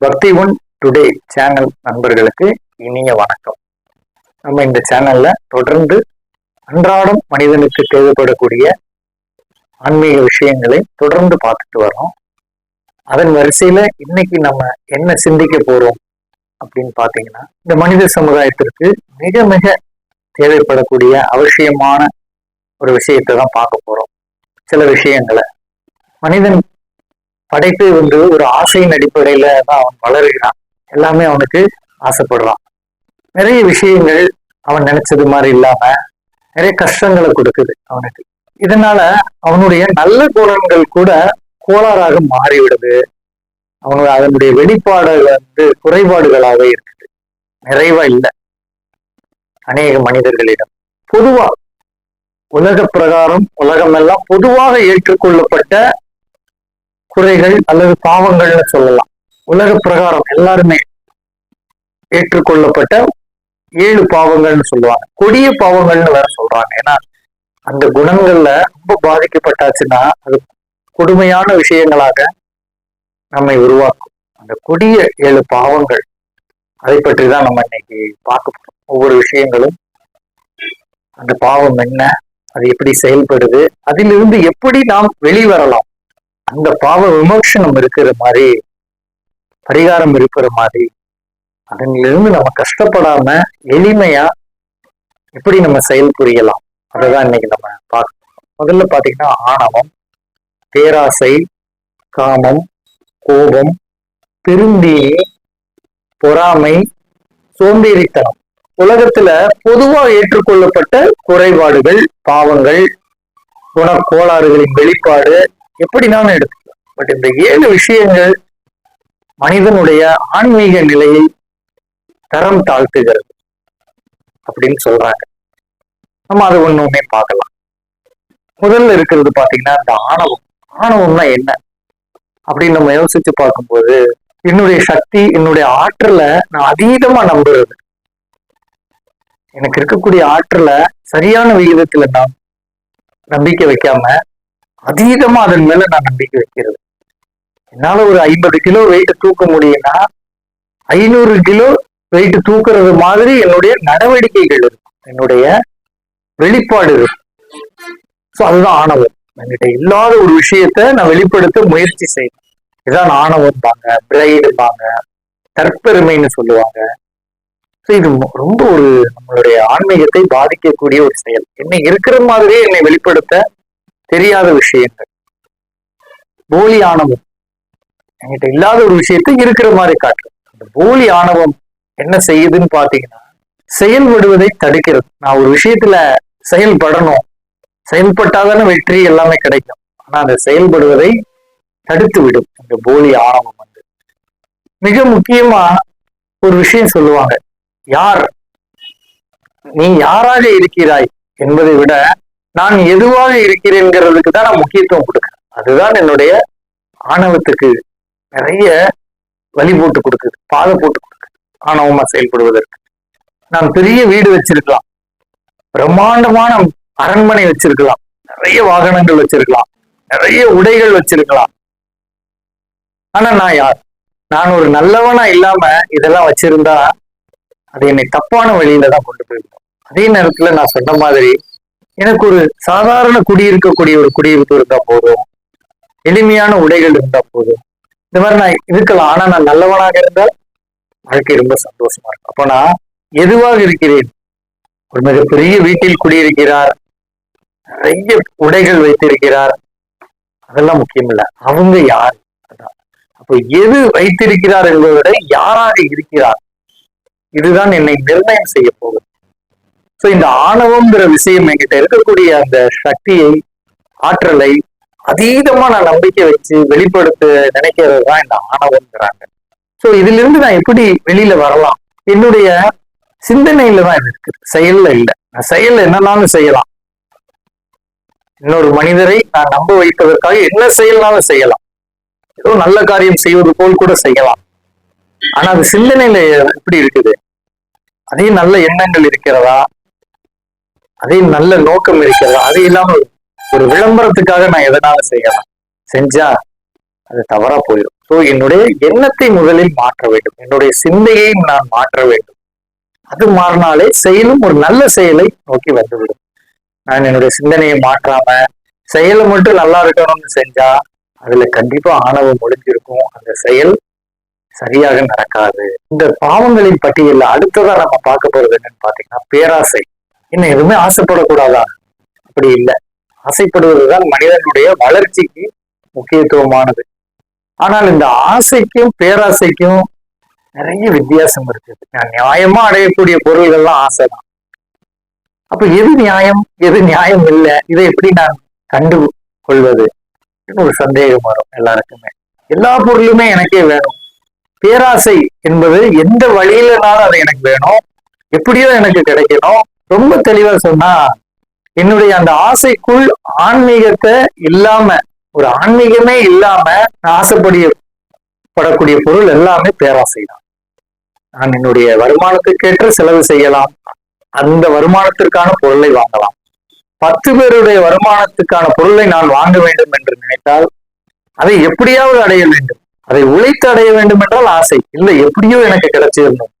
பக்தி one today channel நண்பர்களுக்கு இனிய வணக்கம். நம்ம இந்த சேனல்ல தொடர்ந்து அன்றாடம் மனிதனுக்கு தேவைப்படக்கூடிய ஆன்மீக விஷயங்களை தொடர்ந்து பார்த்துட்டு வரோம் அதன் வரிசையில இன்னைக்கு நம்ம என்ன சிந்திக்க போறோம் அப்படின்னு பாத்தீங்கன்னா இந்த மனித சமுதாயத்திற்கு மிக மிக தேவைப்படக்கூடிய அவசியமான ஒரு விஷயத்தை தான் பார்க்க போறோம். சில விஷயங்களை. மனிதன் படைப்பு வந்து ஒரு ஆசையின் அடிப்படையில தான் அவன் வளருகிறான். எல்லாமே அவனுக்கு ஆசைப்படுறான். நிறைய விஷயங்கள் அவன் நினைச்சது மாதிரி இல்லாம நிறைய கஷ்டங்களை கொடுக்குது அவனுக்கு. இதனால அவனுடைய நல்ல குணங்கள் கூட கோளாறாக மாறிவிடுது. அவனுடைய அதனுடைய வெளிப்பாடுகள் வந்து குறைபாடுகளாக இருக்குது. நிறைவா இல்லை. அநேக மனிதர்களிடம். பொதுவா உலக பிரகாரம் உலகமெல்லாம் பொதுவாக ஏற்றுக்கொள்ளப்பட்ட குறைகள் அல்லது பாவங்கள்னு சொல்லலாம். உலக பிரகாரம் எல்லாருமே ஏற்றுக்கொள்ளப்பட்ட ஏழு பாவங்கள்னு சொல்லுவாங்க. கொடிய பாவங்கள்னு வேற சொல்றாங்க. ஏன்னா அந்த குணங்கள்ல ரொம்ப பாதிக்கப்பட்டாச்சுன்னா அது கொடுமையான விஷயங்களாக நம்மை உருவாக்கும். அந்த கொடிய ஏழு பாவங்கள் அதை பற்றி தான் நம்ம இன்னைக்கு பார்க்க போறோம். ஒவ்வொரு விஷயங்களும் அந்த பாவம் என்ன அது எப்படி செயல்படுது அதிலிருந்து எப்படி நாம் வெளிவரலாம் அந்த பாவ விமோசனம் இருக்கிற மாதிரி பரிகாரம் இருக்கிற மாதிரி அதனிலிருந்து நம்ம கஷ்டப்படாம எளிமையா எப்படி நம்ம செயல் புரியலாம்? அதைதான் இன்னைக்கு நம்ம பார்க்கணும். முதல்ல பாத்தீங்கன்னா ஆணவம் பேராசை காமம் கோபம் பெருந்தீனி பொறாமை சோம்பேறித்தனம். உலகத்துல பொதுவா ஏற்றுக்கொள்ளப்பட்ட குறைபாடுகள் பாவங்கள் குணக்கோளாறுகளின் வெளிப்பாடு எப்படினாலும் எடுத்துக்கலாம்? பட் இந்த ஏழு விஷயங்கள் மனிதனுடைய ஆன்மீக நிலையை தரம் தாழ்த்துகிறது அப்படின்னு சொல்றாங்க. நம்ம அதை ஒண்ணு ஒண்ணே பார்க்கலாம். முதல்ல இருக்கிறது பாத்தீங்கன்னா இந்த ஆணவம். ஆணவம்னா என்ன? அப்படின்னு நம்ம யோசிச்சு பார்க்கும்போது என்னுடைய சக்தி என்னுடைய ஆற்றலை நான் அதீதமா நம்புறது. எனக்கு இருக்கக்கூடிய ஆற்றலை சரியான விகிதத்துல நான் நம்பிக்கை வைக்காம அதீதமா அதன் மேல நான் நம்பிக்கை வைக்கிறது. என்னால ஒரு ஐம்பது கிலோ வெயிட் தூக்க முடியும்னா ஐநூறு கிலோ வெயிட் தூக்குறது மாதிரி என்னுடைய நடவடிக்கைகள் இருக்கும் என்னுடைய வெளிப்பாடு இருக்கும் ஸோ அதுதான் ஆணவம். என்கிட்ட இல்லாத ஒரு விஷயத்த நான் வெளிப்படுத்த முயற்சி செய்வேன். இதுதான் ஆணவம் பாங்க பிரைடுபாங்க தற்பெருமைன்னு சொல்லுவாங்க. ஸோ இது ரொம்ப ஒரு நம்மளுடைய ஆன்மீகத்தை பாதிக்கக்கூடிய ஒரு செயல். என்னை இருக்கிற மாதிரியே என்னை வெளிப்படுத்த தெரியாத விஷயங்கள். போலி ஆணவம். என்கிட்ட இல்லாத ஒரு விஷயத்தை இருக்கிற மாதிரி காட்டுறது அந்த போலி ஆணவம் என்ன செய்யுதுன்னு பாத்தீங்கன்னா செயல்படுவதை தடுக்கிறது. நான் ஒரு விஷயத்துல செயல்படணும். செயல்பட்டாதான வெற்றி எல்லாமே கிடைக்கும். ஆனா அந்த செயல்படுவதை தடுத்து விடும் இந்த போலி ஆணவம் வந்து. மிக முக்கியமா ஒரு விஷயம் சொல்லுவாங்க. யார்? நீ யாராக இருக்கிறாய் என்பதை விட நான் எதுவாக இருக்கிறேங்கிறதுக்கு தான் நான் முக்கியத்துவம் கொடுக்குறேன். அதுதான் என்னுடைய ஆணவத்துக்கு நிறைய வழி போட்டு கொடுக்குது பாதை போட்டு கொடுக்குது ஆணவமா செயல்படுவதற்கு. நான் பெரிய வீடு வச்சிருக்கலாம் பிரம்மாண்டமான அரண்மனை வச்சிருக்கலாம் நிறைய வாகனங்கள் வச்சிருக்கலாம் நிறைய உடைகள் வச்சிருக்கலாம். ஆனா நான் யார்? நான் ஒரு நல்லவனா இல்லாம இதெல்லாம் வச்சிருந்தா அது என்னை தப்பான வழியில தான் கொண்டு போயிருக்கும் அதே நேரத்துல நான் சொன்ன மாதிரி எனக்கு ஒரு சாதாரண குடியிருக்கக்கூடிய ஒரு குடியிருப்பு இருந்தா போதும். எளிமையான உடைகள் இருந்தா போதும். இந்த மாதிரி நான் இருக்கலாம். ஆனா நான் நல்லவனாக இருந்தால் வாழ்க்கை ரொம்ப சந்தோஷமா இருக்கும். அப்போ நான் எதுவாக இருக்கிறேன்? ஒரு மிகப்பெரிய வீட்டில் குடியிருக்கிறார். நிறைய உடைகள் வைத்திருக்கிறார். அதெல்லாம் முக்கியம் அவங்க யார்? அப்போ எது வைத்திருக்கிறார் என்பதை விட யாராக இருக்கிறார்? இதுதான் என்னை நிர்ணயம் செய்ய போகுது. ஸோ இந்த ஆணவம்ங்கிற விஷயம் என்கிட்ட இருக்கக்கூடிய அந்த சக்தியை ஆற்றலை அதீதமா நான் நம்பிக்கை வச்சு வெளிப்படுத்த நினைக்கிறது தான் இந்த ஆணவம்ங்கிறாங்க. ஸோ இதுல இருந்து நான் எப்படி வெளியில வரலாம்? என்னுடைய சிந்தனையில தான் இது இருக்குது செயல்ல இல்லை. நான் செயல்ல என்னன்னாலும் செய்யலாம். இன்னொரு மனிதரை நான் நம்ப வைப்பதற்காக என்ன செயல்னாலும் செய்யலாம். ஏதோ நல்ல காரியம் செய்வது போல் கூட செய்யலாம். ஆனா அது சிந்தனையில எப்படி இருக்குது? அதே நல்ல எண்ணங்கள் இருக்கிறதா? அதே நல்ல நோக்கம் இருக்கிறதா. அது இல்லாம ஒரு விளம்பரத்துக்காக நான் எதனால செய்யலாம்? செஞ்சா அது தவறா போயிடும். ஸோ என்னுடைய எண்ணத்தை முதலில் மாற்ற வேண்டும். என்னுடைய சிந்தையையும் நான் மாற்ற வேண்டும். அது மாறினாலே செயலும் ஒரு நல்ல செயலை நோக்கி வந்துவிடும். நான் என்னுடைய சிந்தனையை மாற்றாம செயலை மட்டும் நல்லா இருக்கணும்னு செஞ்சா அதுல கண்டிப்பா ஆணவம் ஒளிஞ்சிருக்கும். அந்த செயல் சரியாக நடக்காது. இந்த பாவங்களின் பட்டியலில் அடுத்ததா நம்ம பார்க்க போறது என்னன்னு பாத்தீங்கன்னா பேராசை. இன்னும் எதுவுமே ஆசைப்படக்கூடாதா? அப்படி இல்லை. ஆசைப்படுவதுதான் மனிதனுடைய வளர்ச்சிக்கு முக்கியத்துவமானது. ஆனால் இந்த ஆசைக்கும் பேராசைக்கும் நிறைய வித்தியாசம் இருக்குது நான் நியாயமா அடையக்கூடிய பொருள்கள்லாம் ஆசைதான். அப்ப எது நியாயம் எது நியாயம் இல்லை? இதை எப்படி நான் கண்டு கொள்வது? ஒரு சந்தேகம் வரும் எல்லாருக்குமே. எல்லா பொருளுமே எனக்கே வேணும். பேராசை என்பது எந்த வழியிலனாலும் அது எனக்கு வேணும். எப்படியோ எனக்கு கிடைக்கணும். ரொம்ப தெளிவா சொன்னா என்னுடைய அந்த ஆசைக்குள் ஆன்மீகத்தை இல்லாம ஒரு ஆன்மீகமே இல்லாம நான் ஆசைப்படிய படக்கூடிய பொருள் எல்லாமே பேராசை தான் நான் என்னுடைய வருமானத்துக்கேற்ற செலவு செய்யலாம். அந்த வருமானத்திற்கான பொருளை வாங்கலாம். பத்து பேருடைய வருமானத்துக்கான பொருளை நான் வாங்க வேண்டும் என்று நினைத்தால் அதை எப்படியாவது அடைய வேண்டும். அதை உழைத்து அடைய வேண்டும் என்றால் ஆசை. இல்லை எப்படியோ எனக்கு கிடைச்சிருந்தோம்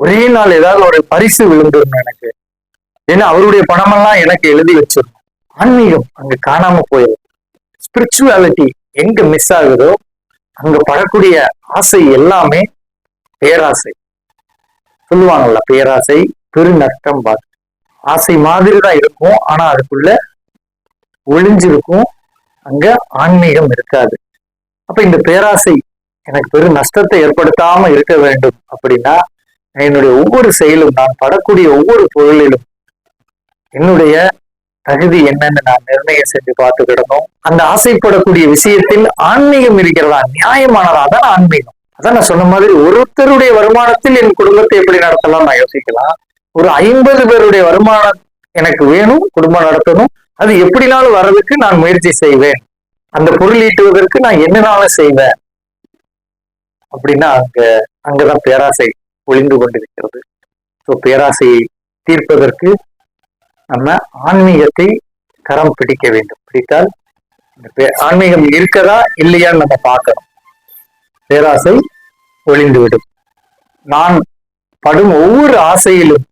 ஒரே நாள் ஏதாவது ஒரு பரிசு விழுந்திருந்தோம் எனக்கு. ஏன்னா அவருடைய பணமெல்லாம் எனக்கு எழுதி வச்சிருக்கும். ஆன்மீகம் அங்க காணாம போயிடும். ஸ்பிரிச்சுவாலிட்டி எங்க மிஸ் ஆகுதோ அங்க படக்கூடிய ஆசை எல்லாமே பேராசை. சொல்லுவாங்கல்ல பேராசை பெருநஷ்டம் பார்த்து ஆசை மாதிரி தான் இருக்கும் ஆனா அதுக்குள்ள ஒளிஞ்சிருக்கும். அங்க ஆன்மீகம் இருக்காது. அப்ப இந்த பேராசை எனக்கு பெரும் நஷ்டத்தை ஏற்படுத்தாம இருக்க வேண்டும் அப்படின்னா என்னுடைய ஒவ்வொரு செயலும் நான் படக்கூடிய ஒவ்வொரு பொருளிலும் என்னுடைய தகுதி என்னன்னு நான் நிர்ணயம் செஞ்சு பார்த்துக்கிடணும் அந்த ஆசைப்படக்கூடிய விஷயத்தில் ஆன்மீகம் இருக்கிறதா? நியாயமானதா? தான் ஆன்மீகம். அதான் நான் சொன்ன மாதிரி ஒருத்தருடைய வருமானத்தில் என் குடும்பத்தை எப்படி நடத்தலாம் நான் யோசிக்கலாம். ஒரு ஐம்பது பேருடைய வருமானம் எனக்கு வேணும் குடும்பம் நடத்தணும். அது எப்படினாலும் வர்றதுக்கு நான் முயற்சி செய்வேன். அந்த பொருள் ஈட்டுவதற்கு நான் என்னனாலும் செய்வேன். அப்படின்னா அங்க அங்கதான் பேராசை ஒளிந்து கொண்டிருக்கிறது. ஸோ பேராசையை தீர்ப்பதற்கு நம்ம ஆன்மீகத்தை கரம் பிடிக்க வேண்டும். பிடித்தால் ஆன்மீகம் இருக்கதா இல்லையான்னு நம்ம பார்க்கணும். பேராசை ஒளிந்துவிடும் நான் படும் ஒவ்வொரு ஆசையிலும்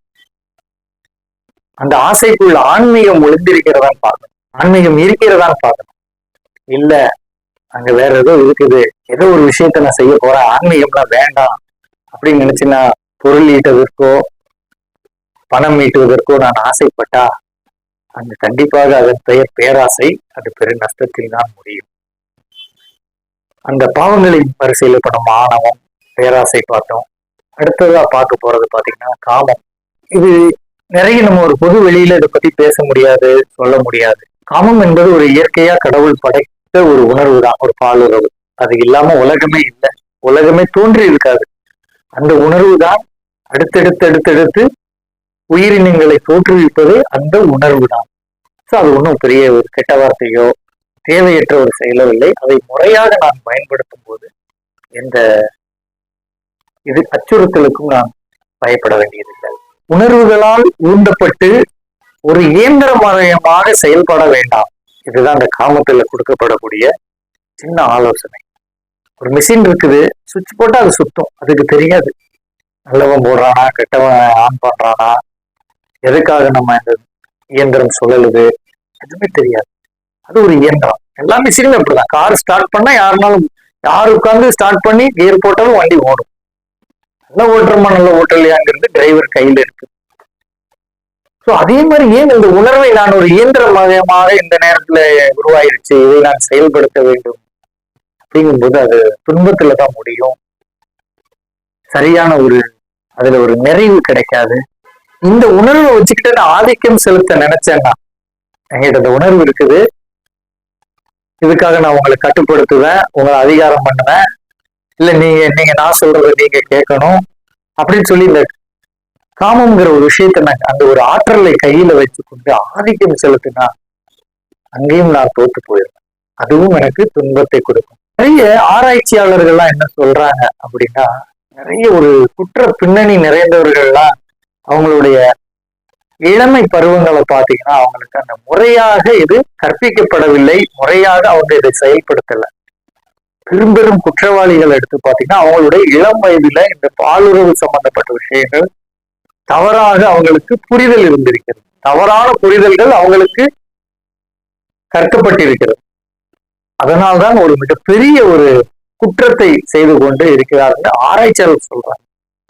அந்த ஆசைக்குள்ள ஆன்மீகம் ஒளிந்திருக்கிறதா பார்க்கணும். ஆன்மீகம் இருக்கிறதா பார்க்கணும். இல்ல அங்க வேற ஏதோ இருக்குது. ஏதோ ஒரு விஷயத்த நான் செய்ய போறேன். ஆன்மீகம்லாம் வேண்டாம் அப்படின்னு நினைச்சுன்னா பொருள் ஈட்டதற்கோ பணம் ஈட்டுவதற்கோ நான் ஆசைப்பட்டா அங்கு கண்டிப்பாக அதன் பெயர் பேராசை அது பெரு நஷ்டத்தில் தான் முடியும். அந்த பாவங்களின் வரிசையில் இப்ப நம்ம ஆணவம் பேராசை பார்த்தோம். அடுத்ததா பார்க்க போறது பாத்தீங்கன்னா காமம். இது நிறைய நம்ம ஒரு பொது வெளியில இதை பத்தி பேச முடியாது சொல்ல முடியாது. காமம் என்பது ஒரு இயற்கையா கடவுள் படைத்த ஒரு உணர்வு தான் ஒரு பாலுறவு. அது இல்லாம உலகமே இல்லை. உலகமே தோன்றி இருக்காது. அந்த உணர்வு தான் அடுத்தடுத்து அடுத்தடுத்து உயிரினங்களை தோற்றுவிப்பது அந்த உணர்வு தான் ஸோ அது ஒன்றும் பெரிய ஒரு கெட்ட வார்த்தையோ தேவையற்ற ஒரு செயலோ இல்லை. அதை முறையாக நான் பயன்படுத்தும் போது எந்த இது அச்சுறுத்தலுக்கும் நான் பயப்பட வேண்டியதில்லை. உணர்வுகளால் ஊண்டப்பட்டு ஒரு இயந்திரமயமாக செயல்பட வேண்டாம். இதுதான் அந்த காமத்தில் கொடுக்கப்படக்கூடிய சின்ன ஆலோசனை. ஒரு மிஷின் இருக்குது சுவிட்ச் போட்டால் அது சுத்தம். அதுக்கு தெரியாது. நல்லவன் போடுறானா கெட்டவன் ஆன் பண்றானா எதுக்காக நம்ம இந்த இயந்திரம் சுழலுது எதுவுமே தெரியாது. அது ஒரு இயந்திரம். எல்லா மிஷினுமே அப்படிதான். கார் ஸ்டார்ட் பண்ணா யாருனாலும் யார் உட்காந்து ஸ்டார்ட் பண்ணி கியர் போட்டாலும் வண்டி ஓடும். நல்ல ஓட்டுறமா நல்ல ஓட்டலையாங்கிறது டிரைவர் கையில இருக்கு. ஸோ அதே மாதிரி ஏன் இந்த உணர்வை நான் ஒரு இயந்திரமயமாக இந்த நேரத்துல உருவாயிருச்சு? இதை நான் செயல்படுத்த வேண்டும். அப்படிங்கும்போது அது துன்பத்துல தான் முடியும். சரியான ஒரு அதுல ஒரு நிறைவு கிடைக்காது. இந்த உணர்வை வச்சுக்கிட்டு நான் ஆதிக்கம் செலுத்த நினைச்சேன்னா. என்கிட்ட இந்த உணர்வு இருக்குது. இதுக்காக நான் உங்களை கட்டுப்படுத்துவேன். உங்களை அதிகாரம் பண்ணுவேன். இல்ல நீங்க நீங்க நான் சொல்றத நீங்க கேட்கணும். அப்படின்னு சொல்லி இந்த காமம்ங்கிற ஒரு விஷயத்த நான் அந்த ஒரு ஆற்றலை கையில வச்சுக்கொண்டு ஆதிக்கம் செலுத்தினா அங்கேயும் நான் தோத்து போயிருவேன் அதுவும் எனக்கு துன்பத்தை கொடுக்கும். நிறைய ஆராய்ச்சியாளர்கள்லாம் என்ன சொல்றாங்க அப்படின்னா நிறைய ஒரு குற்ற பின்னணி நிறைந்தவர்கள்லாம் அவங்களுடைய இளமை பருவங்களை பார்த்தீங்கன்னா அவங்களுக்கு அந்த முறையாக இது கற்பிக்கப்படவில்லை. முறையாக அவங்க இதை செயல்படுத்தல. பெரும்பெரும் குற்றவாளிகள் எடுத்து பார்த்தீங்கன்னா அவங்களுடைய இளம் வயதுல இந்த பாலுறவு சம்பந்தப்பட்ட விஷயங்கள் தவறாக அவங்களுக்கு புரிதல் இருந்திருக்கிறது. தவறான புரிதல்கள் அவங்களுக்கு கற்கப்பட்டிருக்கிறது. அதனால்தான் ஒரு மிகப்பெரிய ஒரு குற்றத்தை செய்து கொண்டு இருக்கிறார்கள் ஆராய்ச்சியாளர் சொல்றாங்க.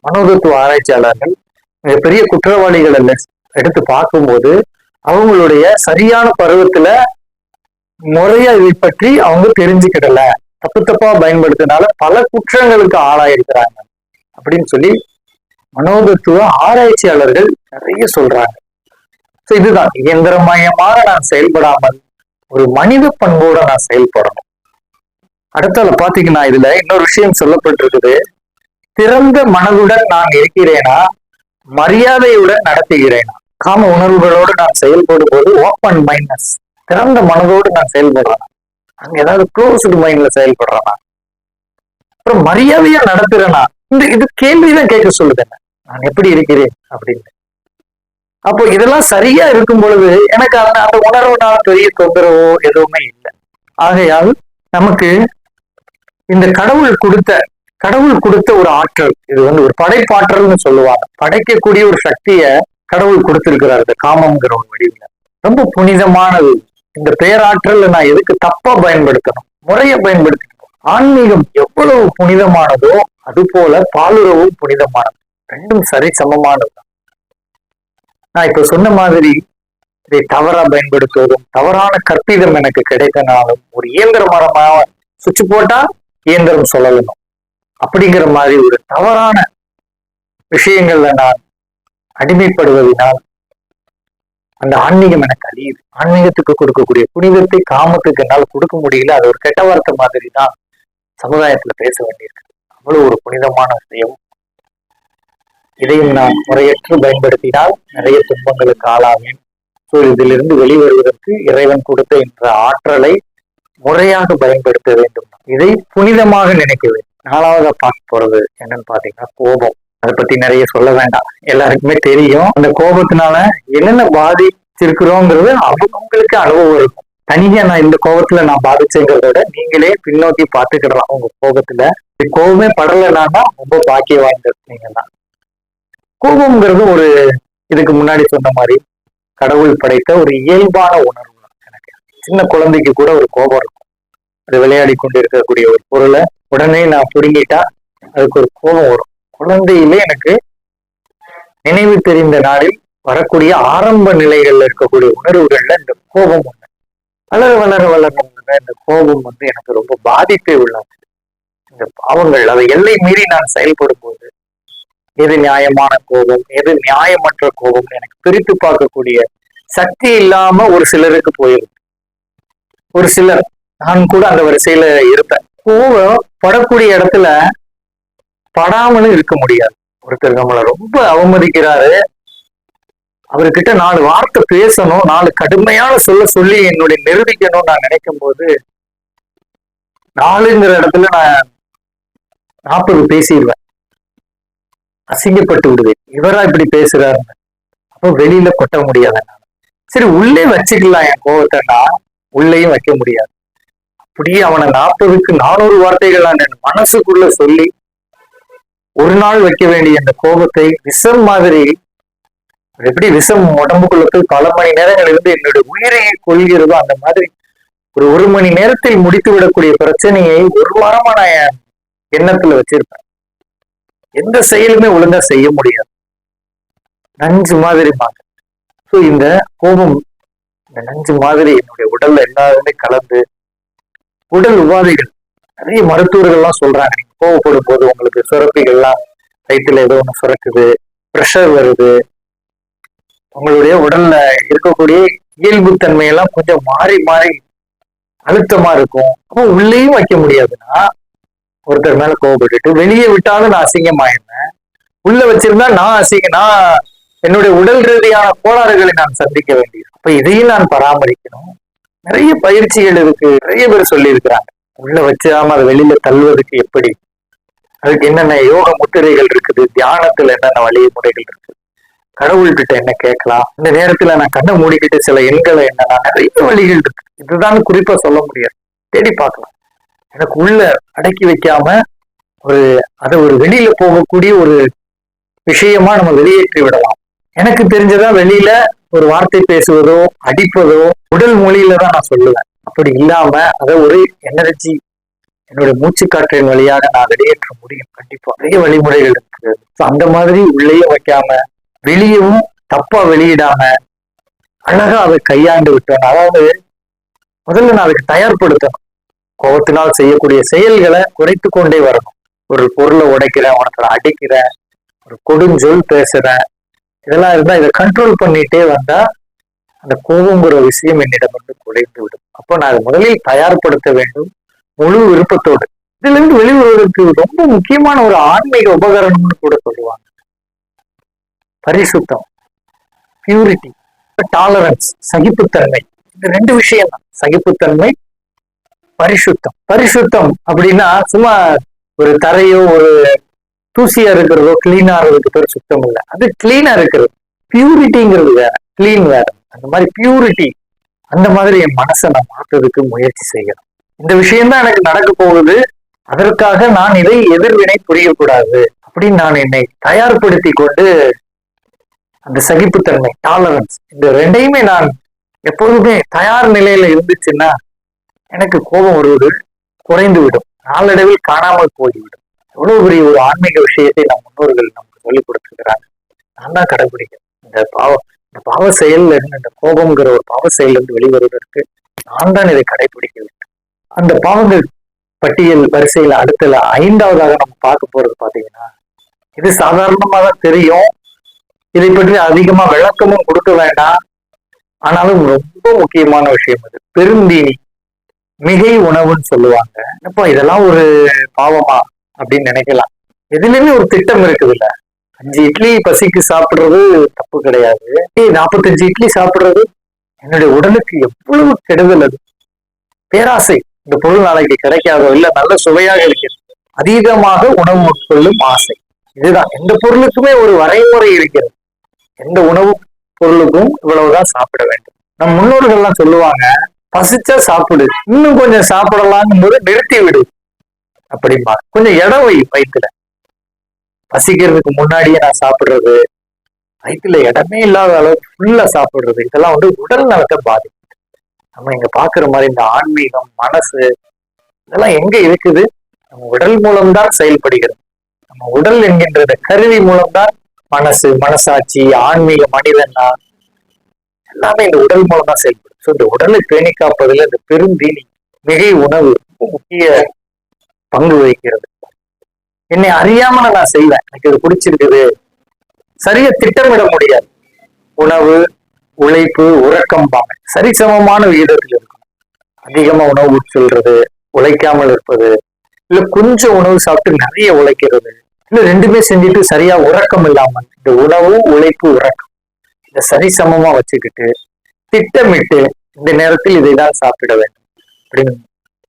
மனோதத்துவ ஆராய்ச்சியாளர்கள் மிகப்பெரிய குற்றவாளிகள் அல்ல. எடுத்து பார்க்கும்போது அவங்களுடைய சரியான பருவத்துல முறையா இதை பற்றி அவங்க தெரிஞ்சுக்கிடல. தப்பு தப்பா பயன்படுத்தினால பல குற்றங்களுக்கு ஆளாயிருக்கிறாங்க. அப்படின்னு சொல்லி மனோதத்துவ ஆராய்ச்சியாளர்கள் நிறைய சொல்றாங்க. ஸோ இதுதான். இயந்திரமயமாக நான் செயல்படாமல் ஒரு மனித பண்போட நான் செயல்படணும். அடுத்தால பாத்தீங்கன்னா இதுல இன்னொரு விஷயம் சொல்லப்பட்டிருக்குது. திறந்த மனதுடன் நான் இருக்கிறேனா? மரியாதையுடன் நடத்துகிறேனா. காம உணர்வுகளோடு நான் செயல்படும் போது ஓப்பன் மைண்ட்னஸ் திறந்த மனதோடு நான் செயல்படுறேன். அங்க ஏதாவது க்ளோஸ்டு மைண்ட்ல செயல்படுறேனா? அப்புறம் மரியாதையா நடத்துறேனா? இந்த இது கேள்விதான் கேட்க சொல்லுது என்ன? நான் எப்படி இருக்கிறேன் அப்படின்னு. அப்போ இதெல்லாம் சரியா இருக்கும் பொழுது எனக்கு அந்த அந்த உணர்வுனால பெரிய தொந்தரவோ எதுவுமே இல்லை. ஆகையால் நமக்கு இந்த கடவுள் கொடுத்த கடவுள் கொடுத்த ஒரு ஆற்றல். இது வந்து ஒரு படைப்பாற்றல்னு சொல்லுவாங்க. படைக்கக்கூடிய ஒரு சக்திய கடவுள் கொடுத்திருக்கிறார் இந்த காமம்ங்கிற ஒரு வடிவில். ரொம்ப புனிதமானது. இந்த பேராற்றல் நான் எதுக்கு தப்பா பயன்படுத்தணும்? முறைய பயன்படுத்தணும் ஆன்மீகம் எவ்வளவு புனிதமானதோ அது போல பாலுறவும் புனிதமானது. ரெண்டும் சரி சமமானது நான் இப்ப சொன்ன மாதிரி இதை தவறா பயன்படுத்துவதும் தவறான கற்பிதம் எனக்கு கிடைத்தனாலும் ஒரு இயந்திர மரமாக சுவிட்ச் போட்டா இயந்திரம் சொல்லணும் அப்படிங்கிற மாதிரி ஒரு தவறான விஷயங்கள்ல நான் அடிமைப்படுவதனால் அந்த ஆன்மீகம் எனக்கு அழியுது. ஆன்மீகத்துக்கு கொடுக்கக்கூடிய புனிதத்தை காமத்துக்கு என்னால் கொடுக்க முடியல. அது ஒரு கெட்ட வார்த்தை மாதிரி தான் சமுதாயத்துல பேச வேண்டியிருக்கு. அவ்வளவு ஒரு புனிதமான விஷயம். இதையும் நான் முறையற்று பயன்படுத்தினால் நிறைய துன்பங்களுக்கு ஆளாவேன். ஸோ இதிலிருந்து வெளிவருவதற்கு இறைவன் கொடுத்த என்ற ஆற்றலை முறையாக பயன்படுத்த வேண்டும். இதை புனிதமாக நினைக்க வேண்டும். நாலாவதா பார்க்க போறது என்னன்னு பாத்தீங்கன்னா கோபம். அதை பத்தி நிறைய சொல்ல வேண்டாம். எல்லாருக்குமே தெரியும். அந்த கோபத்தினால என்னென்ன பாதிச்சிருக்கிறோங்கிறது அவங்களுக்கு அனுபவம் இருக்கும். தனியா நான் இந்த கோபத்துல நான் பாதிச்சேங்கிறத விட நீங்களே பின்னோக்கி பார்த்துக்கிடலாம் உங்க கோபத்துல. கோபமே படலைன்னா ரொம்ப பாக்கிய நீங்க தான் கோபம்ங்கிறது ஒரு இதுக்கு முன்னாடி சொன்ன மாதிரி கடவுள் படைத்த ஒரு இயல்பான உணர்வு தான் எனக்கு. சின்ன குழந்தைக்கு கூட ஒரு கோபம் இருக்கும். அது விளையாடி கொண்டு இருக்கக்கூடிய ஒரு பொருளை உடனே நான் புடுங்கிட்டா அதுக்கு ஒரு கோபம் வரும். குழந்தையிலே எனக்கு நினைவு தெரிந்த நாளில் வரக்கூடிய ஆரம்ப நிலைகள்ல இருக்கக்கூடிய உணர்வுகள்ல இந்த கோபம் ஒண்ணு வளர வளர வளர இந்த கோபம் வந்து எனக்கு ரொம்ப பாதிப்பை உள்ளது இந்த பாவங்கள் அதை எல்லை மீறி நான் செயல்படும் போது எது நியாயமான கோபம் எது நியாயமற்ற கோபம் எனக்கு பிரித்து பார்க்கக்கூடிய சக்தி இல்லாம ஒரு சிலருக்கு போயிருக்கு. ஒரு சிலர் நான் கூட அந்த வரிசையில இருப்பேன். கோபம் படக்கூடிய இடத்துல படாமலும் இருக்க முடியாது. ஒருத்தர் நம்மளை ரொம்ப அவமதிக்கிறாரு. அவர்கிட்ட நாலு வார்த்தை பேசணும் நாலு கடுமையான சொல்ல சொல்லி என்னுடைய நிரூபிக்கணும்னு நான் நினைக்கும் போது நாலுங்கிற இடத்துல நான் நாற்பது பேசிடுவேன். அசிங்கப்பட்டு விடுவேன். இவரா இப்படி பேசுறாரு அப்போ வெளியில கொட்ட முடியாது. சரி உள்ளே வச்சுக்கலாம் என் கோவத்தைன்னா உள்ளேயும் வைக்க முடியாது. அப்படியே அவனை நாற்பதுக்கு நானூறு வார்த்தைகள் நான் என் மனசுக்குள்ள சொல்லி ஒரு நாள் வைக்க வேண்டிய அந்த கோபத்தை விஷம் மாதிரி அது எப்படி விஷம் உடம்புக்குள்ள போய் பல மணி நேரங்கள் இருந்து என்னுடைய உயிரை கொள்கிறதோ அந்த மாதிரி ஒரு ஒரு மணி நேரத்தில் முடித்து விடக்கூடிய பிரச்சனையை ஒரு வாரமா நான் என் எண்ணத்துல வச்சிருப்பேன். எந்த செயலுமே ஒழுங்கா செய்ய முடியாது. நஞ்சு மாதிரி ஸோ இந்த கோபம் இந்த நஞ்சு மாதிரி என்னுடைய உடல்ல எல்லாருமே கலந்து உடல் உபாதைகள். நிறைய மருத்துவர்கள்லாம் சொல்றாங்க. நீங்க கோவப்படும் போது உங்களுக்கு சுரப்பிகள்லாம் வயிற்றுல ஏதோ ஒன்று சுரக்குது ப்ரெஷர் வருது. உங்களுடைய உடல்ல இருக்கக்கூடிய இயல்புத்தன்மையெல்லாம் கொஞ்சம் மாறி மாறி அழுத்தமா இருக்கும். அப்போ உள்ளேயும் வைக்க முடியாதுன்னா ஒருத்தர் மேல கோவப்பட்டுட்டு வெளியே விட்டாலும் நான் அசிங்கமாயிருந்தேன் உள்ள வச்சிருந்தா நான் அசிங்க நான் என்னுடைய உடல் ரீதியான கோளாறுகளை நான் சந்திக்க வேண்டியது அப்ப இதையும் நான் பராமரிக்கணும். நிறைய பயிற்சிகள் இருக்கு. நிறைய பேர் சொல்லி இருக்கிறாங்க உள்ள வச்சாம அதை வெளியில தள்ளுவதற்கு எப்படி? அதுக்கு என்னென்ன யோக முத்திரைகள் இருக்குது? தியானத்துல என்னென்ன வழிமுறைகள் இருக்கு? கடவுள்கிட்ட என்ன கேட்கலாம்? இந்த நேரத்துல நான் கண்ணை மூடிக்கிட்டு சில எண்களை என்னன்னா நிறைய வழிகள் இருக்கு. இதுதான் குறிப்பா சொல்ல முடியாது. தேடி பார்க்கலாம். எனக்கு உள்ள அடக்கி வைக்காம ஒரு அதை ஒரு வெளியில போகக்கூடிய ஒரு விஷயமா நம்ம வெளியேற்றி விடலாம். எனக்கு தெரிஞ்சதா வெளியில ஒரு வார்த்தை பேசுவதோ அடிப்பதோ உடல் மொழியில தான் நான் சொல்லுவேன். அப்படி இல்லாம அதை ஒரு எனர்ஜி என்னுடைய மூச்சு காற்றின் வழியாக நான் வெளியேற்ற முடியும். கண்டிப்பா நிறைய வழிமுறைகள் இருக்கு. அந்த மாதிரி உள்ளேயே வைக்காம வெளியவும் தப்பா வெளியிடாம அழகா அதை கையாண்டு விட்டோம் அதாவது முதல்ல நான் அதுக்கு தயார்படுத்தணும். கோபத்தினால் செய்யக்கூடிய செயல்களை குறைத்து கொண்டே வரணும். ஒரு பொருளை உடைக்கிறேன் ஒருத்தரை அடிக்கிறேன் ஒரு கொடுஞ்சொல் பேசுறேன் இதெல்லாம் இருந்தா இதை கண்ட்ரோல் பண்ணிட்டே வந்தா அந்த கோபங்கிற விஷயம் என்னிடம் வந்து குலைந்து விடும். அப்போ நான் அதை முதலில் தயார்படுத்த வேண்டும். முழு விருப்பத்தோடு. இதுல இருந்து வெளிவருவதற்கு ரொம்ப முக்கியமான ஒரு ஆன்மீக உபகரணம்னு கூட சொல்லுவாங்க. பரிசுத்தம் பியூரிட்டி டாலரன்ஸ் சகிப்புத்தன்மை. இந்த ரெண்டு விஷயம் தான். சகிப்புத்தன்மை பரிசுத்தம். பரிசுத்தம் அப்படின்னா சும்மா ஒரு தரையோ ஒரு தூசியா இருக்கிறதோ கிளீனா இருக்கிறதுக்கு பேர் சுத்தம் இல்லை. அது கிளீனா இருக்கிறது. பியூரிட்டிங்கிறது வேற. கிளீன் வேற. அந்த மாதிரி பியூரிட்டி அந்த மாதிரி என் மனசை நான் மாற்றுறதுக்கு முயற்சி செய்யணும். இந்த விஷயம்தான் எனக்கு நடக்க போகுது. அதற்காக நான் இதை எதிர்வினை புரியக்கூடாது அப்படின்னு நான் என்னை தயார்படுத்தி கொண்டு அந்த சகிப்புத்தன்மை டாலரன்ஸ் இந்த ரெண்டையுமே நான் எப்பொழுதுமே தயார் நிலையில இருந்துச்சுன்னா எனக்கு கோபம் வருவது குறைந்து விடும் நாளடைவில் காணாமல் போய்விடும். எவ்வளவு பெரிய ஒரு ஆன்மீக விஷயத்தை நம் முன்னோர்கள் நமக்கு சொல்லிக் கொடுத்துருக்கிறாங்க நான் தான் கடைபிடிக்கிறேன் இந்த பாவம் இந்த பாவ செயல்ல இருந்து இந்த கோபம்ங்கிற ஒரு பாவ செயல் இருந்து வெளிவருவதற்கு நான் தான் இதை கடைபிடிக்க வேண்டும். அந்த பாவங்கள் பட்டியல் வரிசையில் அடுத்தல ஐந்தாவதாக நம்ம பார்க்க போறது பாத்தீங்கன்னா இது சாதாரணமா தான் தெரியும். இதை பற்றி அதிகமா விளக்கமும் கொடுக்க வேண்டாம். ஆனாலும் ரொம்ப முக்கியமான விஷயம் அது. பெருந்தீனி மிகை உணவுன்னு சொல்லுவாங்க. இப்போ இதெல்லாம் ஒரு பாவமா? அப்படின்னு நினைக்கலாம். எதுலயுமே ஒரு திட்டம் இருக்குதுல்ல. அஞ்சு இட்லி பசிக்கு சாப்பிடுறது தப்பு கிடையாது. நாற்பத்தஞ்சு இட்லி சாப்பிடுறது என்னுடைய உடலுக்கு எவ்வளவு கெடுதல் அது. பேராசை. இந்த பொருள் நாளைக்கு கிடைக்காதோ இல்ல நல்ல சுவையாக இருக்கிறது. அதீதமாக உணவு உட்கொள்ளும் ஆசை. இதுதான். எந்த பொருளுக்குமே ஒரு வரைமுறை இருக்கிறது. எந்த உணவு பொருளுக்கும் இவ்வளவுதான் சாப்பிட வேண்டும். நம் முன்னோர்கள்லாம் சொல்லுவாங்க பசிச்சா சாப்பிடு. இன்னும் கொஞ்சம் சாப்பிடலாங்கும் போது நிறுத்தி விடு அப்படிமா கொஞ்சம் இடம் வை வயிற்றுல பசிக்கிறதுக்கு முன்னாடியே நான் சாப்பிடுறது. வயிற்றுல இடமே இல்லாத அளவுக்கு ஃபுல்லா சாப்பிடுறது. இதெல்லாம் வந்து உடல் நலத்தை பாதிக்கும். நம்ம இங்க பாக்குற மாதிரி இந்த ஆன்மீகம் மனசு இதெல்லாம் எங்க இருக்குது? நம்ம உடல் மூலம்தான் செயல்படுகிறது. நம்ம உடல் என்கின்ற இந்த கருவி மூலம்தான் மனசு மனசாட்சி ஆன்மீக மனிதனா எல்லாமே இந்த உடல் மூலம் தான் செயல்படும் ஸோ இந்த உடலை பேணி காப்பதில் இந்த பெருந்தீனி மிகை உணவு ரொம்ப முக்கிய பங்கு வகிக்கிறது. என்னை அறியாமல நான் செய்வேன். எனக்கு இது பிடிச்சிருக்குது. சரியா திட்டமிட முடியாது. உணவு உழைப்பு உறக்கம் பாங்க சரிசமமான விகிதத்தில் இருக்கும். அதிகமா உணவு உட்கொள்றது உழைக்காமல் இருப்பது இல்ல கொஞ்சம் உணவு சாப்பிட்டு நிறைய உழைக்கிறது இல்ல ரெண்டுமே செஞ்சுட்டு சரியா உறக்கம் இல்லாமல் இந்த உணவு உழைப்பு உறக்கம் இதை சரிசமமா வச்சுக்கிட்டு திட்டமிட்டு இந்த நேரத்தில் இதை தான் சாப்பிட வேண்டும். அப்படின்னு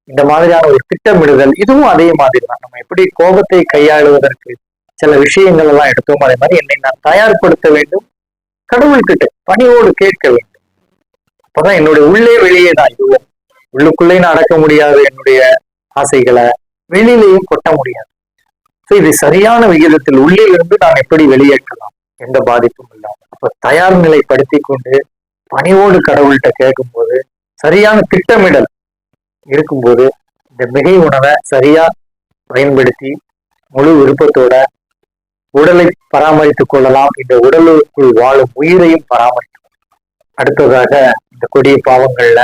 இந்த மாதிரியான ஒரு திட்டமிடுதல் இதுவும் அதே மாதிரி தான் நம்ம எப்படி கோபத்தை கையாளுவதற்கு சில விஷயங்கள் எல்லாம் எடுத்தோம் அதே மாதிரி என்னை நான் தயார்படுத்த வேண்டும். கடவுள்கிட்ட பணியோடு கேட்க வேண்டும். அப்பதான் என்னுடைய உள்ளே வெளியே தான் இதுவும் உள்ளுக்குள்ளே நான் அடக்க முடியாது என்னுடைய ஆசைகளை. வெளியிலையும் கொட்ட முடியாது. ஸோ இது சரியான விகிதத்தில் உள்ளே இருந்து நான் எப்படி வெளியேற்றலாம் எந்த பாதிப்பும் இல்லாமல். அப்ப தயார் நிலைப்படுத்தி கொண்டு பணியோடு கடவுள்கிட்ட கேட்கும்போது சரியான திட்டமிடல் இருக்கும்போது இந்த மிகை உணவை சரியா பயன்படுத்தி முழு விருப்பத்தோட உடலை பராமரித்துக் கொள்ளலாம். இந்த உடலுக்குள் வாழும் உயிரையும் பராமரிக்கும் அடுத்ததாக இந்த கொடிய பாவங்கள்ல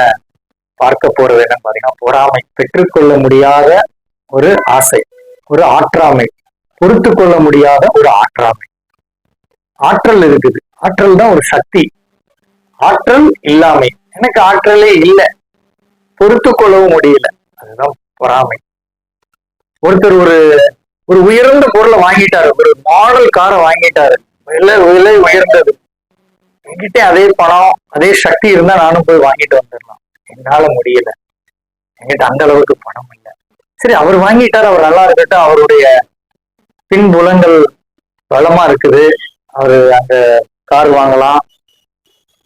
பார்க்க போறது என்னன்னு பாத்தீங்கன்னா பொறாமை பெற்றுக்கொள்ள முடியாத ஒரு ஆசை ஒரு ஆற்றாமை. பொறுத்து கொள்ள முடியாத ஒரு ஆற்றாமை. ஆற்றல் இருக்குது. ஆற்றல் தான் ஒரு சக்தி. ஆற்றல் இல்லாமை. எனக்கு ஆற்றலே இல்லை. பொறுத்து கொள்ளவும் முடியல. அதுதான் பொறாமை. ஒருத்தர் ஒரு ஒரு உயர்ந்த பொருளை வாங்கிட்டாரு. ஒரு மாடல் காரை வாங்கிட்டாரு. விலை விலை உயர்ந்தது. என்கிட்ட அதே பணம் அதே சக்தி இருந்தா நானும் போய் வாங்கிட்டு வந்துடலாம். என்னால முடியல. என்கிட்ட அந்த அளவுக்கு பணம் இல்லை. சரி அவர் வாங்கிட்டார். அவர் நல்லா இருக்கட்டும். அவருடைய பின்புலங்கள் பலமா இருக்குது. அவரு அந்த கார் வாங்கலாம்.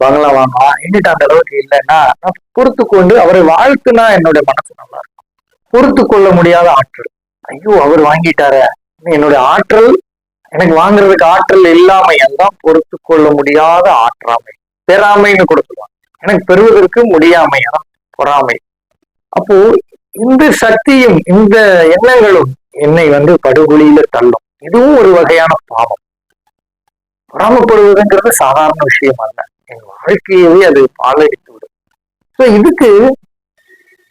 வாங்கலாம் வாங்கலாம். என்கிட்ட அந்த அளவுக்கு இல்லைன்னா பொறுத்து கொண்டு அவரை வாழ்த்துனா என்னுடைய மனசு நல்லா இருக்கும். பொறுத்து கொள்ள முடியாத ஆற்றல். ஐயோ அவர் வாங்கிட்டார. என்னுடைய ஆற்றல் எனக்கு வாங்குறதுக்கு ஆற்றல் இல்லாமை எல்லாம் பொறுத்து கொள்ள முடியாத ஆற்றாமை. பெறாமைன்னு கொடுத்துருவாங்க. எனக்கு பெறுவதற்கு முடியாமை பொறாமை. அப்போ இந்த சக்தியும் இந்த எண்ணங்களும் என்னை வந்து படுகொலியில தள்ளும். இதுவும் ஒரு வகையான பாவம். பொறாமப்படுவதுங்கிறது சாதாரண விஷயம் அல்ல என் வாழ்க்கையவே அது பாலடித்து விடும் ஸோ இதுக்கு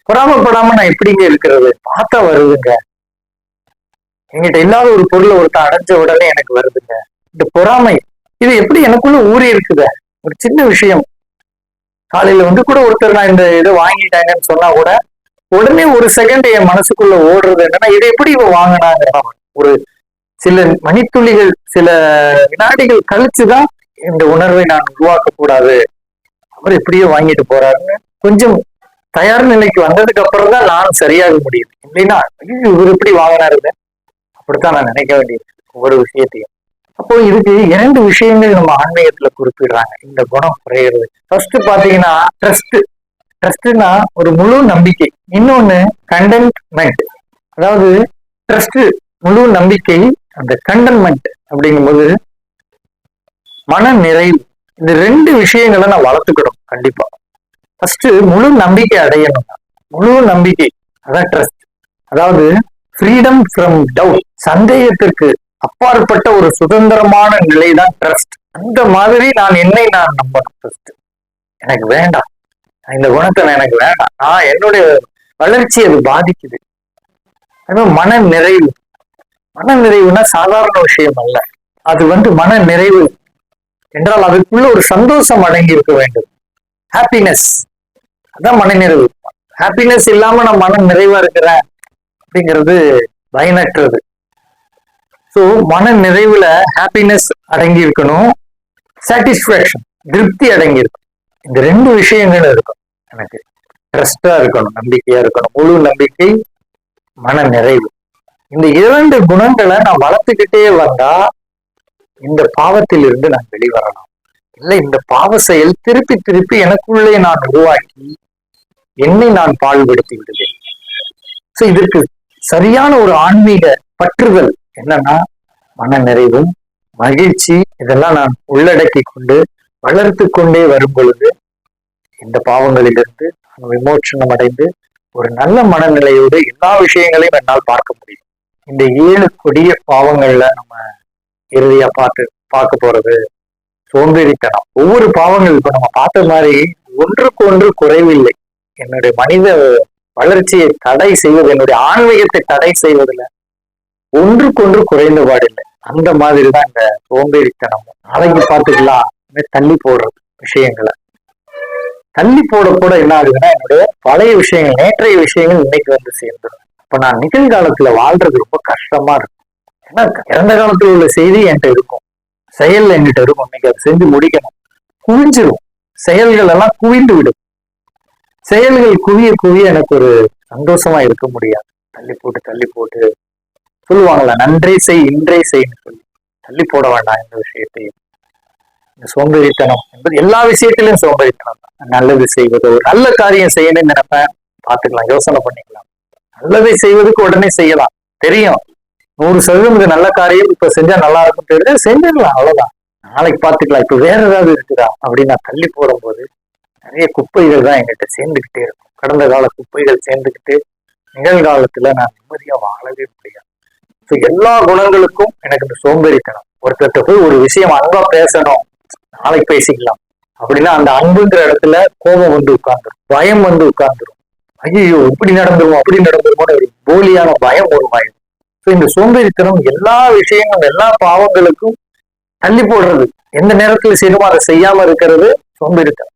பொறாமப்படாம நான் எப்படிங்க இருக்கிறது? பார்த்தா வருதுங்க. என்கிட்ட இல்லாத ஒரு பொருளை ஒருத்தர் அடைஞ்ச உடனே எனக்கு வருதுங்க. இந்த பொறாமை இது எப்படி எனக்குள்ள ஊறி இருக்குத? ஒரு சின்ன விஷயம். காலையில வந்து கூட ஒருத்தர் நான் இந்த இதை வாங்கிட்டாங்கன்னு சொன்னா கூட உடனே ஒரு செகண்ட் என் மனசுக்குள்ள ஓடுறது என்னன்னா இதை எப்படி இவன் வாங்கினாங்க? ஒரு சில மணித்துளிகள் சில வினாடிகள் கழிச்சுதான் இந்த உணர்வை நான் உருவாக்க கூடாது அவர் எப்படியோ வாங்கிட்டு போறாருன்னு கொஞ்சம் தயார் நிலைக்கு வந்ததுக்கு அப்புறம் தான் நான் சரியாக முடியுது. இல்லைன்னா இவர் எப்படி வாங்கினாருன்னு அப்படித்தான் நான் நினைக்க வேண்டியது. ஒவ்வொரு விஷயத்தையும். அப்போ இதுக்கு இரண்டு விஷயங்கள் நம்ம ஆன்மீகத்துல குறிப்பிடுறாங்க. இந்த குணம் குறையிறது ஃபர்ஸ்ட் பாத்தீங்கன்னா ட்ரஸ்ட் ட்ரஸ்ட்னா ஒரு முழு நம்பிக்கை. இன்னொன்னு கண்டென்ட்மெண்ட் அதாவது ட்ரஸ்ட் முழு நம்பிக்கை அந்த கண்டென்ட்மெண்ட் அப்படிங்கும்போது மன நிறைவு இந்த ரெண்டு விஷயங்களை நான் வளர்த்துக்கணும் கண்டிப்பா. ஃபர்ஸ்ட் முழு நம்பிக்கை அடையணும். முழு நம்பிக்கை. அதான் ட்ரஸ்ட் அதாவது ஃப்ரீடம் ஃப்ரம் டவுட் சந்தேகத்திற்கு அப்பாற்பட்ட ஒரு சுதந்திரமான நிலை தான் ட்ரஸ்ட் அந்த மாதிரி நான் என்னை நான் நம்பணும் ட்ரஸ்ட் எனக்கு வேண்டாம். இந்த குணத்தை எனக்கு வேண்டாம். நான் என்னுடைய வளர்ச்சி அது பாதிக்குது. அது மன நிறைவு மன நிறைவுனா சாதாரண விஷயம் அல்ல. அது வந்து மன நிறைவு என்றால் அதுக்குள்ள ஒரு சந்தோஷம் அடங்கி இருக்க வேண்டும். ஹாப்பினஸ் அதான் மன நிறைவு. ஹாப்பினஸ் இல்லாம நான் மனம் நிறைவா இருக்கிறேன் அப்படிங்கிறது பயனற்றது. ஸோ மன நிறைவுல ஹாப்பினஸ் அடங்கி இருக்கணும். சாட்டிஸ்ஃபேக்ஷன் திருப்தி அடங்கி இருக்கும் இந்த ரெண்டு விஷயங்கள் இருக்கும் எனக்கு ட்ரஸ்டா இருக்கணும். நம்பிக்கையா இருக்கணும். முழு நம்பிக்கை மன நிறைவு. இந்த இரண்டு குணங்களை நான் வளர்த்துக்கிட்டே வந்தா இந்த பாவத்தில் இருந்து நான் வெளிவரலாம். இல்லை இந்த பாவ செயல் திருப்பி திருப்பி எனக்குள்ளே நான் உருவாக்கி என்னை நான் பாழ்படுத்தி விடுவேன். இதற்கு சரியான ஒரு ஆன்மீக பற்றுதல் என்னன்னா மன நிறைவும் மகிழ்ச்சி இதெல்லாம் நான் உள்ளடக்கி கொண்டு வளர்த்து கொண்டே வரும் பொழுது இந்த பாவங்களிலிருந்து நான் விமோச்சனம் அடைந்து ஒரு நல்ல மனநிலையோடு எல்லா விஷயங்களையும் என்னால் பார்க்க முடியும். இந்த ஏழு கொடிய பாவங்கள்ல நம்ம இறுதியா பார்த்து பார்க்க போறது சோம்பேறித்தனம். ஒவ்வொரு பாவங்கள் இப்ப நம்ம பார்த்த மாதிரி ஒன்றுக்கு ஒன்று குறைவில்லை. என்னுடைய மனித வளர்ச்சியை தடை செய்வது என்னுடைய ஆன்மீகத்தை தடை செய்வதில்ல ஒன்றுக்கொன்று குறைந்தபாடில்லை அந்த மாதிரி தான் இந்த சோம்பேறித்தனம். நாளைக்கு பார்த்துக்கலாம். தள்ளி போடுறது விஷயங்களை. தள்ளி போட போட என்ன ஆகுதுன்னா என்னுடைய பழைய விஷயங்கள் நேற்றைய விஷயங்கள் இன்னைக்கு வந்து சேர்ந்துடும் இப்ப நான் நிகழ்காலத்துல வாழ்றது ரொம்ப கஷ்டமா இருக்கும் ஏன்னா இறந்த காலத்துல உள்ள செய்தி என்கிட்ட இருக்கும். செயல் என்கிட்ட இருக்கும். இன்னைக்கு அதை செஞ்சு முடிக்கணும். குவிஞ்சிரும். செயல்கள் எல்லாம் குவிந்து விடும். செயல்கள் குவிய குவிய எனக்கு ஒரு சந்தோஷமா இருக்க முடியாது. தள்ளி போட்டு தள்ளி போட்டு சொல்லுவாங்கல்ல நன்றே செய் இன்றே செய்ன்னு சொல்லி. தள்ளி போட வேண்டாம் இந்த விஷயத்தையும் இந்த சோம்பேறித்தனம் என்பது எல்லா விஷயத்திலும் சோம்பேறித்தனம் தான். நல்லது செய்வது ஒரு நல்ல காரியம் செய்யணும்னு நினைப்பேன். பார்த்துக்கலாம் யோசனை பண்ணிக்கலாம். நல்லதை செய்வதுக்கு உடனே செய்யலாம். தெரியும். நூறு சதவீதம் இது நல்ல காரியம் இப்ப செஞ்சா நல்லா இருக்கும் தெரியுது. செஞ்சிடலாம் அவ்வளவுதான். நாளைக்கு பார்த்துக்கலாம். இப்ப வேற ஏதாவது இருக்குதா அப்படின்னு நான் தள்ளி போடும்போது நிறைய குப்பைகள் தான் எங்கிட்ட சேர்ந்துக்கிட்டே இருக்கும். கடந்த கால குப்பைகள் சேர்ந்துக்கிட்டு நிகழ்காலத்துல நான் நிம்மதியா வாழவே முடியாது. ஸோ எல்லா குணங்களுக்கும் எனக்கு இந்த சோம்பேறித்தனம். ஒருத்தர்கிட்ட போய் ஒரு விஷயம் அன்பா பேசணும் நாளைக்கு பேசிக்கலாம் அப்படின்னா அந்த அன்புங்கிற இடத்துல கோபம் வந்து உட்கார்ந்துரும் பயம் வந்து உட்கார்ந்துரும். ஐயோ இப்படி நடந்துருவோம் அப்படி நடந்துருமோன்னு ஒரு போலியான பயம் உருவாயிடும் ஸோ இந்த சோம்பேறித்தனம் எல்லா விஷயங்களும் எல்லா பாவங்களுக்கும் தள்ளி போடுறது. எந்த நேரத்தில் செய்யணுமோ அதை செய்யாம இருக்கிறது? சோம்பேறித்தனம்.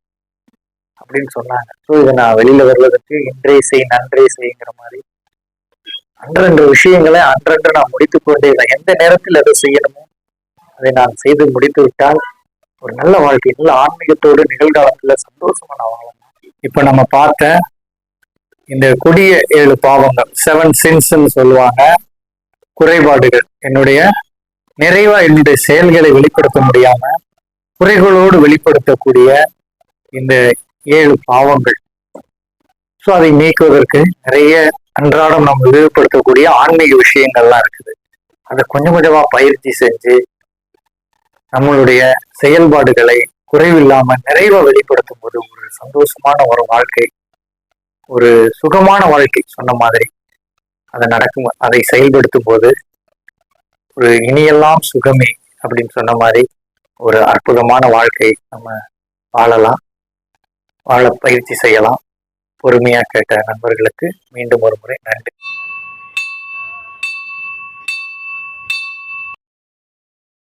அப்படின்னு சொன்னாங்க. ஸோ இதை நான் வெளியில வர்றதுக்கு இன்றே செய் நன்றே செய்யுங்கிற மாதிரி. அன்றன்ற விஷயங்களை அன்றன்று நான் முடித்துக் கொண்டே இல்லை எந்த நேரத்தில் அதை செய்யணுமோ அதை நான் செய்து முடித்து விட்டால் ஒரு நல்ல வாழ்க்கை நல்ல ஆன்மீகத்தோடு நிகழ்காலத்துல சந்தோஷமா நான் வாழலாம். இப்ப நம்ம பார்த்த இந்த கொடிய ஏழு பாவங்கள் செவன் சின்ஸ்ன்னு சொல்லுவாங்க. குறைபாடுகள் என்னுடைய நிறைவா என்னுடைய செயல்களை வெளிப்படுத்த முடியாம குறைகளோடு வெளிப்படுத்தக்கூடிய இந்த ஏழு பாவங்கள். ஸோ அதை நீக்குவதற்கு நிறைய அன்றாடம் நம்ம விரிவுபடுத்தக்கூடிய ஆன்மீக விஷயங்கள்லாம் இருக்குது. அதை கொஞ்சம் கொஞ்சமா பயிற்சி செஞ்சு நம்மளுடைய செயல்பாடுகளை குறைவில்லாம நிறைவா வெளிப்படுத்தும் போது ஒரு சந்தோஷமான ஒரு வாழ்க்கை ஒரு சுகமான வாழ்க்கை சொன்ன மாதிரி. அதை நடக்கும் அதை செயல்படுத்தும் போது ஒரு இனியெல்லாம் சுகமே அப்படின்னு சொன்ன மாதிரி ஒரு அற்புதமான வாழ்க்கை நம்ம வாழலாம். வாழ பயிற்சி செய்யலாம். பொறுமையா கேட்ட நண்பர்களுக்கு மீண்டும் ஒரு முறை நன்றி.